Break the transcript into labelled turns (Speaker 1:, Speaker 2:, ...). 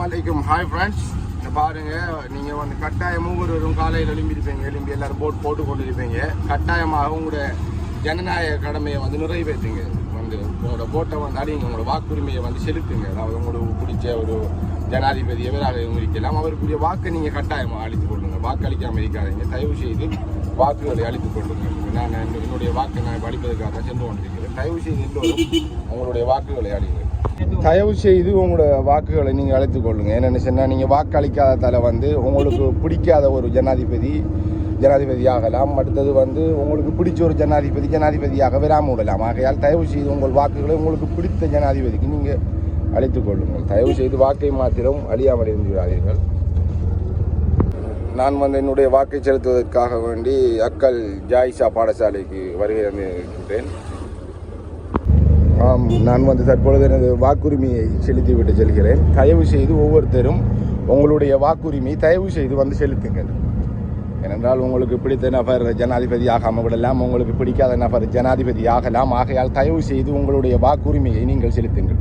Speaker 1: வலைக்கும் hi friends இங்கே பாருங்கள் நீங்கள் வந்து கட்டாயம் ஒவ்வொருவரும் காலையில் எழும்பியிருப்பீங்க எழும்பி எல்லாரும் போட் போட்டு கொண்டு இருப்பீங்க கட்டாயமாக உங்களோட ஜனநாயக கடமையை வந்து நிறைவேற்றுங்க. வந்து உங்களோட போட்டை வந்து அடிங்க உங்களோட வாக்குரிமையை வந்து செலுத்துங்க. அதாவது உங்களுக்கு பிடிச்ச ஒரு ஜனாதிபதி எவராக இருக்கலாம் அவருக்குரிய வாக்கை நீங்கள் கட்டாயமாக அழித்து கொள்ளுங்க. வாக்கு அளிக்காமல் இருக்காதீங்க. தயவு செய்து வாக்குகளை அழித்து கொள்ளுங்க. நான் என்னுடைய- வாக்கை நான் அளிப்பதற்காக சென்று கொண்டிருக்கிறேன். தயவு செய்து எல்லோரும் உங்களுடைய வாக்குகளை அளிங்க தயவு செய்து உங்களோட வாக்குகளை நீங்கள் அழைத்து கொள்ளுங்கள் என்னென்னு சொன்னால் நீங்கள் வாக்கு அளிக்காததால் வந்து உங்களுக்கு பிடிக்காத ஒரு ஜனாதிபதி ஜனாதிபதி ஆகலாம் அடுத்தது வந்து உங்களுக்கு பிடிச்ச ஒரு ஜனாதிபதி ஜனாதிபதியாக வராமல் விடலாம். ஆகையால் தயவு செய்து உங்கள் வாக்குகளை உங்களுக்கு பிடித்த ஜனாதிபதிக்கு நீங்கள் அழைத்து கொள்ளுங்கள். தயவு செய்து வாக்கை மாத்திரம் அழியாமல் இருந்து விடாதீர்கள். நான் வந்து என்னுடைய வாக்கை செலுத்துவதற்காக வேண்டி அக்கல் ஜாயிஷா பாடசாலைக்கு வருகை இருக்கிறேன் ஆம் நான் வந்து தற்பொழுது எனது வாக்குரிமையை செலுத்திவிட்டு செல்கிறேன். தயவு செய்து ஒவ்வொருத்தரும் உங்களுடைய வாக்குரிமையை தயவு செய்து வந்து செலுத்துங்கள். ஏனென்றால் உங்களுக்கு பிடித்த நபர் ஜனாதிபதி ஆகாமல் விடலாம் உங்களுக்கு பிடிக்காத நபர் ஜனாதிபதி ஆகலாம். ஆகையால் தயவு செய்து உங்களுடைய வாக்குரிமையை நீங்கள் செலுத்துங்கள்.